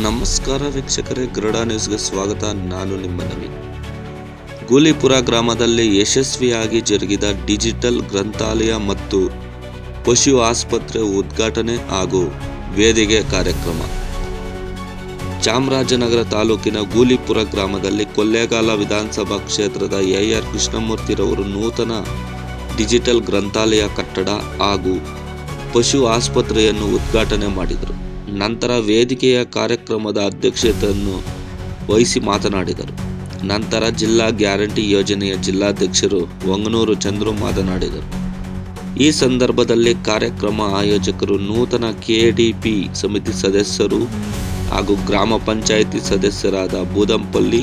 ನಮಸ್ಕಾರ ವೀಕ್ಷಕರೇ, ಗರುಡ ನ್ಯೂಸ್ಗೆ ಸ್ವಾಗತ. ನಾನು ನಿಮ್ಮ ನವೀನ್. ಗೂಲಿಪುರ ಗ್ರಾಮದಲ್ಲಿ ಯಶಸ್ವಿಯಾಗಿ ಜರುಗಿದ ಡಿಜಿಟಲ್ ಗ್ರಂಥಾಲಯ ಮತ್ತು ಪಶು ಆಸ್ಪತ್ರೆ ಉದ್ಘಾಟನೆ ಹಾಗೂ ವೇದಿಕೆ ಕಾರ್ಯಕ್ರಮ. ಚಾಮರಾಜನಗರ ತಾಲೂಕಿನ ಗೂಲಿಪುರ ಗ್ರಾಮದಲ್ಲಿ ಕೊಲ್ಲೇಗಾಲ ವಿಧಾನಸಭಾ ಕ್ಷೇತ್ರದ ಎಆರ್ ಕೃಷ್ಣಮೂರ್ತಿರವರು ನೂತನ ಡಿಜಿಟಲ್ ಗ್ರಂಥಾಲಯ ಕಟ್ಟಡ ಹಾಗೂ ಪಶು ಆಸ್ಪತ್ರೆಯನ್ನು ಉದ್ಘಾಟನೆ ಮಾಡಿದರು. ನಂತರ ವೇದಿಕೆಯ ಕಾರ್ಯಕ್ರಮದ ಅಧ್ಯಕ್ಷತೆಯನ್ನು ವಹಿಸಿ ಮಾತನಾಡಿದರು. ನಂತರ ಜಿಲ್ಲಾ ಗ್ಯಾರಂಟಿ ಯೋಜನೆಯ ಜಿಲ್ಲಾಧ್ಯಕ್ಷರು ವಂಗನೂರು ಚಂದ್ರು ಮಾತನಾಡಿದರು. ಈ ಸಂದರ್ಭದಲ್ಲಿ ಕಾರ್ಯಕ್ರಮ ಆಯೋಜಕರು ನೂತನ ಕೆಡಿಪಿ ಸಮಿತಿ ಸದಸ್ಯರು ಹಾಗೂ ಗ್ರಾಮ ಪಂಚಾಯಿತಿ ಸದಸ್ಯರಾದ ಬೂದಂಪಲ್ಲಿ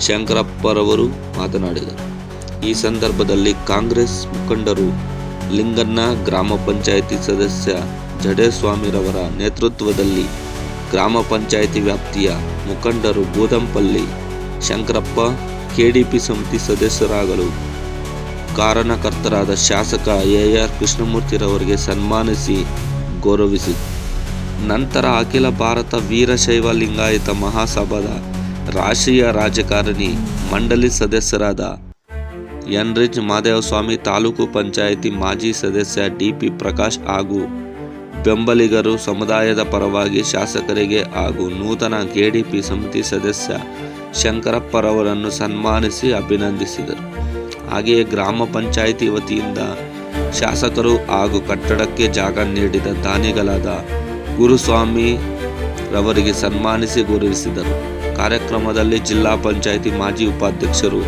ಶಂಕರಪ್ಪರವರು ಮಾತನಾಡಿದರು. ಈ ಸಂದರ್ಭದಲ್ಲಿ ಕಾಂಗ್ರೆಸ್ ಮುಖಂಡರು ಲಿಂಗನ್ನ ಗ್ರಾಮ ಪಂಚಾಯಿತಿ ಸದಸ್ಯ ಜಡೇಸ್ವಾಮಿರವರ ನೇತೃತ್ವದಲ್ಲಿ ಗ್ರಾಮ ಪಂಚಾಯಿತಿ ವ್ಯಾಪ್ತಿಯ ಮುಖಂಡರು ಬೂದಂಪಲ್ಲಿ ಶಂಕರಪ್ಪ, ಕೆಡಿಪಿ ಸಮಿತಿ ಸದಸ್ಯರಾಗಲು ಕಾರಣಕರ್ತರಾದ ಶಾಸಕ ಎ ಆರ್ ಕೃಷ್ಣಮೂರ್ತಿರವರಿಗೆ ಸನ್ಮಾನಿಸಿ ಗೌರವಿಸಿ. ನಂತರ ಅಖಿಲ ಭಾರತ ವೀರಶೈವ ಲಿಂಗಾಯತ ಮಹಾಸಭಾದ ರಾಷ್ಟ್ರೀಯ ರಾಜಕಾರಣಿ ಮಂಡಳಿ ಸದಸ್ಯರಾದ ಎನ್ರಿಜ್ ಮಾದೇವಸ್ವಾಮಿ ತಾಲೂಕು ಪಂಚಾಯಿತಿ ಮಾಜಿ ಸದಸ್ಯ ಡಿಪಿ ಪ್ರಕಾಶ್ ಹಾಗೂ ಬೆಂಬಲಿಗರು ಸಮುದಾಯದ ಪರವಾಗಿ ಶಾಸಕರಿಗೆ ಹಾಗೂ ನೂತನ ಕೆಡಿಪಿ ಸಮಿತಿ ಸದಸ್ಯ ಶಂಕರಪ್ಪರವರನ್ನು ಸನ್ಮಾನಿಸಿ ಅಭಿನಂದಿಸಿದರು. ಹಾಗೆಯೇ ಗ್ರಾಮ ಪಂಚಾಯಿತಿ ವತಿಯಿಂದ ಶಾಸಕರು ಹಾಗೂ ಕಟ್ಟಡಕ್ಕೆ ಜಾಗ ನೀಡಿದ ದಾನಿಗಳಾದ ಗುರುಸ್ವಾಮಿ ರವರಿಗೆ ಸನ್ಮಾನಿಸಿ ಗೌರವಿಸಿದರು. ಕಾರ್ಯಕ್ರಮದಲ್ಲಿ ಜಿಲ್ಲಾ ಪಂಚಾಯಿತಿ ಮಾಜಿ ಉಪಾಧ್ಯಕ್ಷರು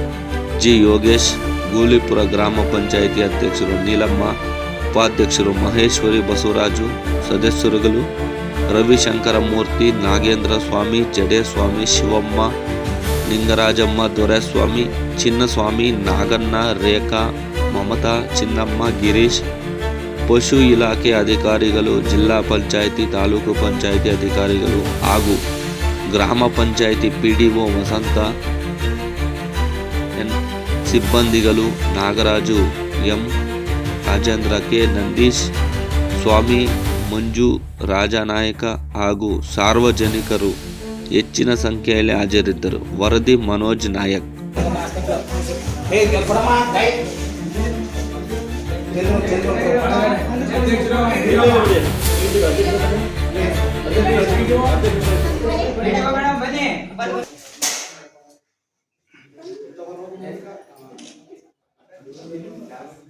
ಜಿ ಯೋಗೇಶ್ ಗೂಲಿಪುರ ಗ್ರಾಮ ಪಂಚಾಯಿತಿ ಅಧ್ಯಕ್ಷರು ನೀಲಮ್ಮ ಉಪಾಧ್ಯಕ್ಷರು ಮಹೇಶ್ವರಿ ಬಸವರಾಜು, ಸದಸ್ಯರುಗಳು ರವಿಶಂಕರ ಮೂರ್ತಿ ನಾಗೇಂದ್ರ ಸ್ವಾಮಿ, ಜಡೇಸ್ವಾಮಿ, ಶಿವಮ್ಮ ಲಿಂಗರಾಜಮ್ಮ ದೊರೆಸ್ವಾಮಿ, ಚಿನ್ನಸ್ವಾಮಿ, ನಾಗಣ್ಣ, ರೇಖಾ, ಮಮತಾ, ಚಿನ್ನಮ್ಮ, ಗಿರೀಶ್, ಪಶು ಇಲಾಖೆ ಅಧಿಕಾರಿಗಳು, ಜಿಲ್ಲಾ ಪಂಚಾಯಿತಿ, ತಾಲೂಕು ಪಂಚಾಯಿತಿ ಅಧಿಕಾರಿಗಳು ಹಾಗೂ ಗ್ರಾಮ panchayat P D O Vasanta ಸಿಬ್ಬಂದಿಗಳು, ನಾಗರಾಜು ಎಂ ರಾಜೇಂದ್ರ ಕೆ. ನಂದೀಶ್, ಸ್ವಾಮಿ ಮಂಜು, ರಾಜನಾಯಕ ಹಾಗೂ ಸಾರ್ವಜನಿಕರು ಹೆಚ್ಚಿನ ಸಂಖ್ಯೆಯಲ್ಲಿ ಹಾಜರಿದ್ದರು. ವರದಿ ಮನೋಜ್ ನಾಯಕ್. ಧನ್ಯವಾದಗಳು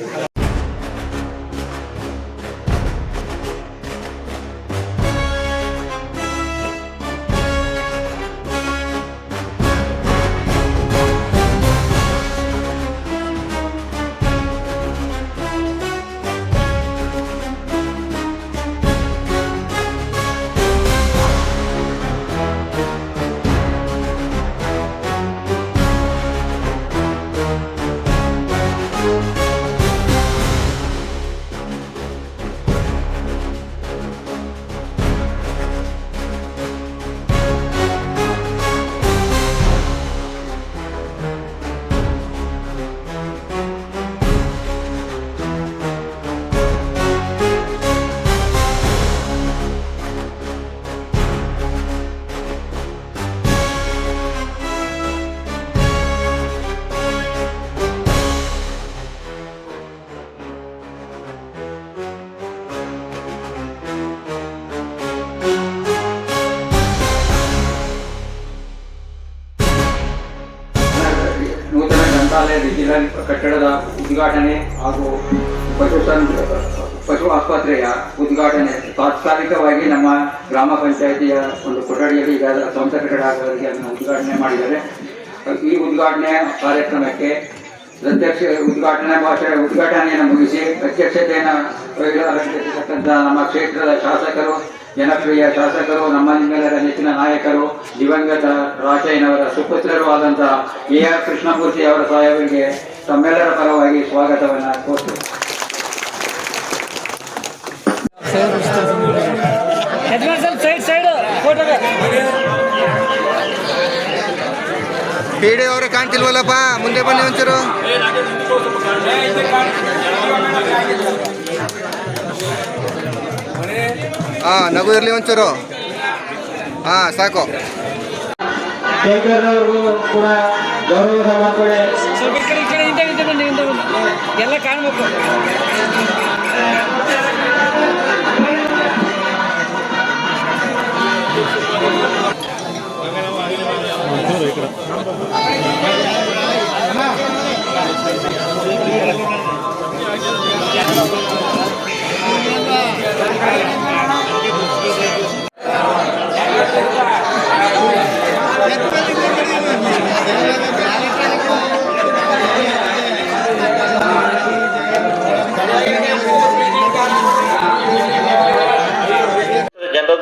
ಆಸ್ಪತ್ರೆಯ ಉದ್ಘಾಟನೆ ತಾತ್ಕಾಲಿಕವಾಗಿ ನಮ್ಮ ಗ್ರಾಮ ಪಂಚಾಯಿತಿಯ ಒಂದು ಕೊಠಡಿಯಲ್ಲಿ ಈಗ ಸ್ವಂತ ಕಟ್ಟಡ ಆಗೋರಿಗೆ ಅದನ್ನು ಉದ್ಘಾಟನೆ ಮಾಡಿದ್ದಾರೆ. ಈ ಉದ್ಘಾಟನೆ ಕಾರ್ಯಕ್ರಮಕ್ಕೆ ಅಧ್ಯಕ್ಷ ಉದ್ಘಾಟನೆ ಭಾಷೆ ಉದ್ಘಾಟನೆಯನ್ನು ಮುಗಿಸಿ ಅಧ್ಯಕ್ಷತೆಯನ್ನು ನಮ್ಮ ಕ್ಷೇತ್ರದ ಶಾಸಕರು, ಜನಪ್ರಿಯ ಶಾಸಕರು ನಮ್ಮ ನಿಮ್ಮೆಲ್ಲರ ನೆಚ್ಚಿನ ನಾಯಕರು, ದಿವಂಗತ ರಾಜಯ್ಯನವರ ಸುಪುತ್ರರು ಆದಂತಹ ಎ ಆರ್ ಕೃಷ್ಣಮೂರ್ತಿ ಅವರ ಸಾಹೇಬರಿಗೆ ತಮ್ಮೆಲ್ಲರ ಪರವಾಗಿ ಸ್ವಾಗತವನ್ನು ಕೋರ್ತೇವೆ ಸೈಡ್ ಸೈಡ್ ಫೋಟೋಗೆ ಪಿ ಡಿ ಅವರು ಕಾಣ್ತಿಲ್ವಲ್ಲಪ್ಪ? ಮುಂದೆ ಬನ್ನಿ ಒಂಚೂರು. ಹಾ ನಗು ಇರ್ಲಿ ಒಂಚೂರು. ಹಾ ಸಾಕು. ಕೂಡ ಗೌರವ ಎಲ್ಲ ಕಾಣ್ಬೇಕು ಜನರ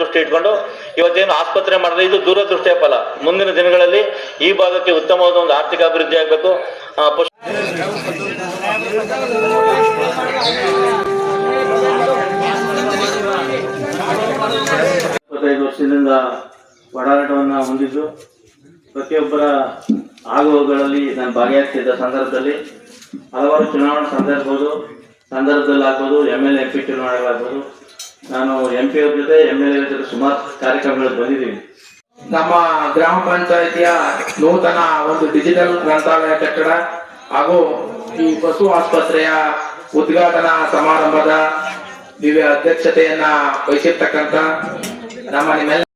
ದೃಷ್ಟಿ ಇಟ್ಕೊಂಡು ಇವತ್ತೇನು ಆಸ್ಪತ್ರೆ ಮಾಡಿದ್ರೆ ಇದು ದೂರದೃಷ್ಟಿಯ ಫಲ. ಮುಂದಿನ ದಿನಗಳಲ್ಲಿ ಈ ಭಾಗಕ್ಕೆ ಉತ್ತಮವಾದ ಒಂದು ಆರ್ಥಿಕ ಅಭಿವೃದ್ಧಿ ಆಗಬೇಕು. ಇಪ್ಪತ್ತೈದು ವರ್ಷದಿಂದ ಒಡಾಟವನ್ನು ಹೊಂದಿದ್ದು, ಪ್ರತಿಯೊಬ್ಬರ ಆಗುವಗಳಲ್ಲಿ ನಾನು ಭಾಗಿಯಾಗ್ತಿದ್ದ ಸಂದರ್ಭದಲ್ಲಿ ಹಲವಾರು ಚುನಾವಣಾ ಸಂದರ್ಭಗಳು ಸಂದರ್ಭದಲ್ಲಿ ಆಗ್ಬೋದು ಎಂ ಎಲ್ ಎಂ ಪಿ ಚುನಾವಣೆಗಳಾಗ್ಬೋದು ನಾನು ಎಂ ಪಿ ಅವ್ರ ಜೊತೆ ಎಂ ಎಲ್ ಎ ಜೊತೆ ಸುಮಾರು ಕಾರ್ಯಕ್ರಮಗಳು ಬಂದಿದ್ದೀನಿ. ನಮ್ಮ ಗ್ರಾಮ ಪಂಚಾಯಿತಿಯ ನೂತನ ಒಂದು ಡಿಜಿಟಲ್ ಗ್ರಂಥಾಲಯ ಕಟ್ಟಡ ಹಾಗೂ ಈ ಪಶು ಆಸ್ಪತ್ರೆಯ ಉದ್ಘಾಟನಾ ಸಮಾರಂಭದ ದಿವ್ಯ ಅಧ್ಯಕ್ಷತೆಯನ್ನ ವಹಿಸಿರ್ತಕ್ಕಂಥ ನಮ್ಮ ನಿಮ್ಮೆಲ್ಲ